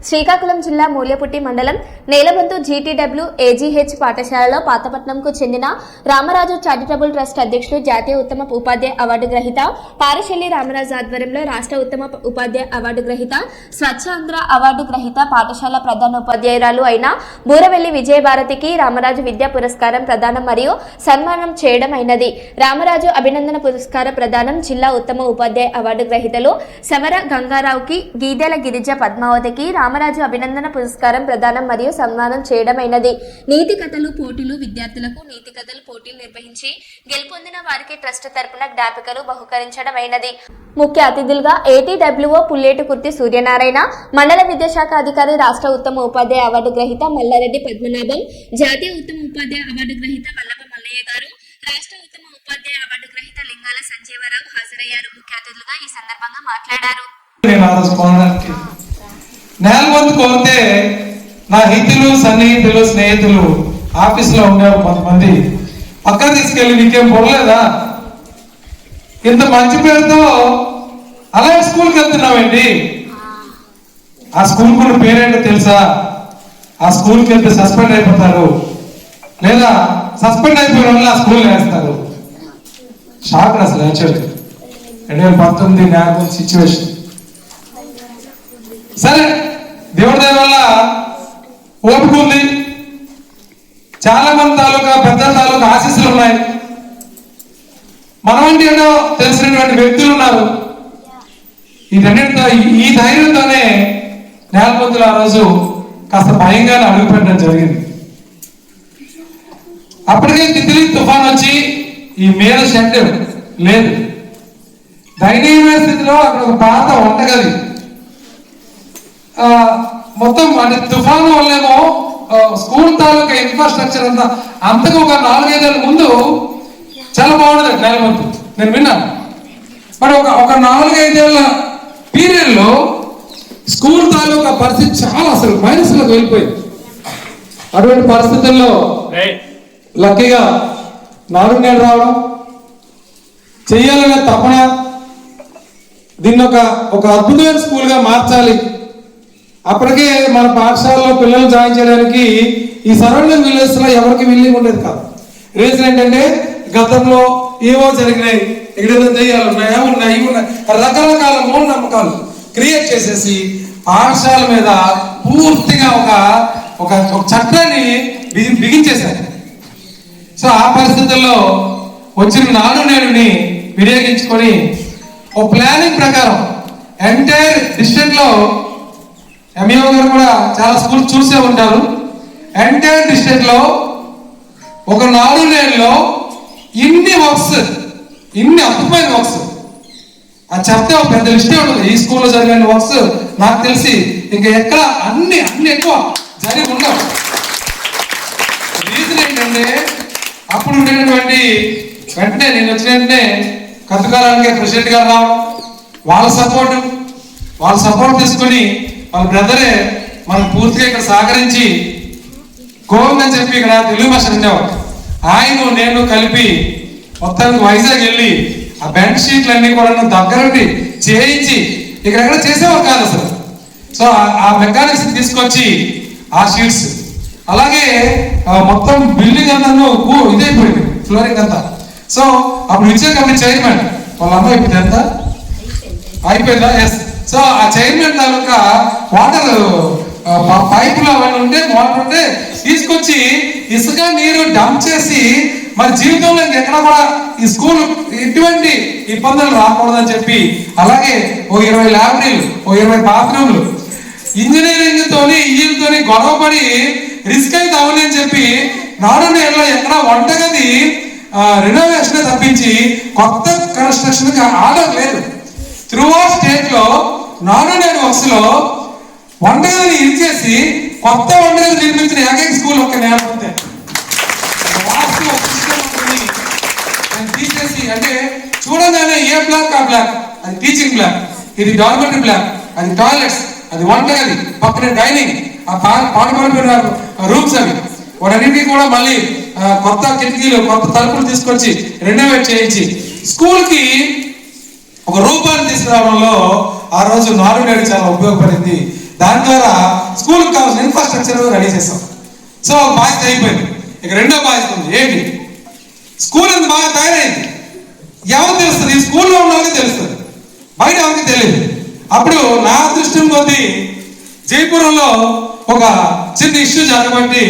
శ్రీకాకుళం జిల్లా మూల్యపుట్టి మండలం నేలబంతు GTW AGH పాఠశాలలో పాతపట్నంకు చెందిన రామరాజు చారిటబుల్ ట్రస్ట్ అధ్యక్షుడు జాతీయ ఉత్తమ ఉపాధ్యాయ అవార్డు గ్రహీత పారశల్లి రామరాజు ఆధ్వర్యంలో రాష్ట్ర ఉత్తమ ఉపాధ్యాయ అవార్డు గ్రహీత స్వచ్ఛాంధ్ర అవార్డు గ్రహీత పాఠశాల ప్రధాన ఉపాధ్యాయురాలు అయిన బూరవెల్లి విజయభారతికి రామరాజు విద్యా పురస్కారం ప్రదానం మరియు సన్మానం చేయడం అయినది. రామరాజు అభినందన పురస్కార ప్రదానం జిల్లా ఉత్తమ ఉపాధ్యాయ అవార్డు గ్రహీతలు సమర గంగారావుకి గీదెల గిరిజ పద్మావతికి రామరాజు అభినందన పురస్కారం ప్రదానం మరియు సన్మానం చేయడమైనది. నీతి కథలు పోటీలు విద్యార్థులకు నీతి కథలు పోటీలు నిర్వహించి గెలుపొందిన వారికి ట్రస్ట్ తరపున జ్ఞాపికలు బహుకరించడమైనది. ముఖ్య అతిథులుగా ఏటీడబ్ల్యూఓ పుల్లేటి కుర్తి సూర్యనారాయణ మండల విద్యాశాఖ అధికారి రాష్ట్ర ఉత్తమ ఉపాధ్యాయ అవార్డు గ్రహీత మల్లారెడ్డి పద్మనాభం జాతీయ ఉత్తమ ఉపాధ్యాయ అవార్డు గ్రహీత వల్లభ మల్లయ్య గారు రాష్ట్ర ఉత్తమ ఉపాధ్యాయ అవార్డు గ్రహీత లింగాల సంజీవరావు హాజరయ్యారు. ముఖ్య అతిథులుగా ఈ సందర్భంగా మాట్లాడారు. నేను కోరితే నా హితులు సన్నిహితులు స్నేహితులు ఆఫీసులో ఉండేవారు కొంతమంది. పక్క తీసుకెళ్ళి నీకేం పొరలేదా? ఇంత మంచి పేరుతో అలాగే స్కూల్కి వెళ్తున్నావండి ఆ స్కూల్ కూడా పేరేంటో తెలుసా? ఆ స్కూల్కి వెళ్తే సస్పెండ్ అయిపోతారు. లేదా సస్పెండ్ అయిపోయిన వాళ్ళు ఆ స్కూల్ వేస్తారు. షాక్ అసలు యాక్చువల్లీ రెండు వేల పంతొమ్మిది నాకు సిచ్యువేషన్. సరే ఓపిక ఉంది. చాలా మంది తాలూకా పెద్ద తాలూకా ఆశీస్సులు ఉన్నాయి. మనవంటి ఏదో తెలిసినటువంటి వ్యక్తులు ఉన్నారు. వీటన్నిటితో ఈ ధైర్యంతోనే నేలపొద్దులు ఆ రోజు కాస్త భయంగానే అడుగుపెట్టడం జరిగింది. అప్పటికే తిత్లీ తుఫాన్ వచ్చి ఈ మేర షెడ్ లేదు. దయనీయమైన స్థితిలో అక్కడ ఒక పాత వంటగది ఆ, మొత్తం అంటే తుఫాను వల్లేమో స్కూల్ తాలూకా ఇన్ఫ్రాస్ట్రక్చర్ అంతా అంతకు ఒక నాలుగైదేళ్ళ ముందు చాలా బాగుండదు నేలమంతు నేను విన్నాను. మరి ఒక ఒక నాలుగైదేళ్ళ పీరియడ్లో స్కూల్ తాలూకా పరిస్థితి చాలా అసలు మైనస్లోకి వెళ్ళిపోయింది అటువంటి పరిస్థితుల్లో లక్కీగా నాలుగు రావడం చెయ్యాలనే తపన దీన్ని ఒక ఒక అద్భుతమైన స్కూల్గా మార్చాలి. అప్పటికే మన పాఠశాలలో పిల్లలు జాయిన్ చేయడానికి ఈ సరౌండింగ్ విలేజ్లో ఎవరికి విల్లింగ్ ఉండేది కాదు. రీజన్ ఏంటంటే గతంలో ఏవో జరిగినాయి. ఎక్కడైనా దెయ్యాలు ఉన్నాయి అవి ఉన్నాయి ఉన్నాయి. రకరకాల మూఢనమ్మకాలు క్రియేట్ చేసేసి పాఠశాల మీద పూర్తిగా ఒక ఒక చట్టాన్ని బిగి బిగించేశారు. సో ఆ పరిస్థితుల్లో వచ్చిన నాడు నేడుని వినియోగించుకొని ఓ ప్లానింగ్ ప్రకారం ఎంటైర్ డిస్ట్రిక్ట్లో ఎంఈఓ గారు కూడా చాలా స్కూల్స్ చూసే ఉంటారు. ఎంటైర్ డిస్ట్రిక్ట్లో ఒక నాలుగు నెలల్లో ఇన్ని వర్క్స్ ఇన్ని అద్భుతమైన వర్క్స్. అది చెప్తే ఒక పెద్ద లిస్టే ఉంటుంది. ఈ స్కూల్లో జరిగిన వర్క్స్ నాకు తెలిసి ఇంకా ఎక్కడ అన్ని అన్ని ఎక్కువ జరిగి ఉండవు. రీజన్ ఏంటంటే అప్పుడు ఉండేటువంటి వెంటనే నేను వచ్చిన వెంటనే కథకాలానికి ప్రెసిడెంట్ గారు రావడం వాళ్ళ సపోర్ట్ వాళ్ళ సపోర్ట్ తీసుకొని వాళ్ళ బ్రదరే మనం పూర్తిగా ఇక్కడ సహకరించి గోవింద్ అని చెప్పి ఇక్కడ తెలుగు భాష ఉండేవాడు ఆయన నేను కలిపి మొత్తానికి వైజాగ్ వెళ్ళి ఆ బెడ్ షీట్లు అన్ని కూడా దగ్గరుండి చేయించి ఇక్కడ ఎక్కడ చేసేవారు కాదు అసలు. సో ఆ- మెకానిక్స్ తీసుకొచ్చి ఆ షీట్స్ అలాగే మొత్తం బిల్డింగ్ అంతా ఇదే ఇదైపోయింది ఫ్లోరింగ్ అంతా. సో అప్పుడు విజయ కమిటీ చైర్మన్ వాళ్ళ అమ్మాయి ఇప్పుడు ఎంత? అయిపోయిందా? ఎస్ సో ఆ చైర్మన్ తాలూకా వాటర్ పైపులు అవన్నీ ఉంటే వాటర్ ఉంటే తీసుకొచ్చి ఇసుక నీరు డంప్ చేసి మరి జీవితంలో ఎక్కడ కూడా ఈ స్కూల్ ఎటువంటి ఇబ్బందులు రాకూడదని చెప్పి అలాగే ఓ ఇరవై ల్యాబరీలు ఓ ఇరవై బాత్రూమ్లు ఇంజనీరింగ్ తోని ఈయనతోని గొడవపడి రిస్క్ అయితే అవని చెప్పి నాడు నేలలో ఎక్కడ వంటగది రినోవేషన్ తప్పించి కొత్త కన్స్ట్రక్షన్కి ఆర్డర్ లేదు త్రూ స్టేట్లో నాను నేను వస్తులో లో ఇచ్చేసి కొత్త వండేది నిర్మించిన ఏకైక స్కూల్ ఒక నేను దాన్ని తీసేసి అంటే చూడగానే ఏ బ్లాక్ ఆ బ్లాక్ అది టీచింగ్ బ్లాక్ ఇది డార్మెంటరీ బ్లాక్ అది టాయిలెట్స్ అది వంటగది పక్కన డైనింగ్ ఆ పాడుపడిపోయిన రూమ్స్ అవి. వాటన్నింటికి కూడా మళ్ళీ కొత్త కిటికీలు కొత్త తలుపులు తీసుకొచ్చి రెనోవేట్ చేయించి స్కూల్కి ఒక రూపాన్ని తీసుకురావడంలో ఆ రోజు నాలుగు నేడు చాలా ఉపయోగపడింది. దాని ద్వారా స్కూల్కి కావాల్సిన ఇన్ఫ్రాస్ట్రక్చర్ రెడీ చేసాం సో ఒక బాధ్యత అయిపోయింది. ఇక రెండో బాధ్యత ఉంది. ఏంటి? స్కూల్ అంత బాగా తయారైంది. ఎవరు తెలుస్తుంది? ఈ స్కూల్లో ఉన్న వాళ్ళకి తెలుస్తుంది. బయట ఎవరికి తెలియదు. అప్పుడు నా దృష్టి కొద్దీ జైపురంలో ఒక చిన్న ఇష్యూ జరగబట్టి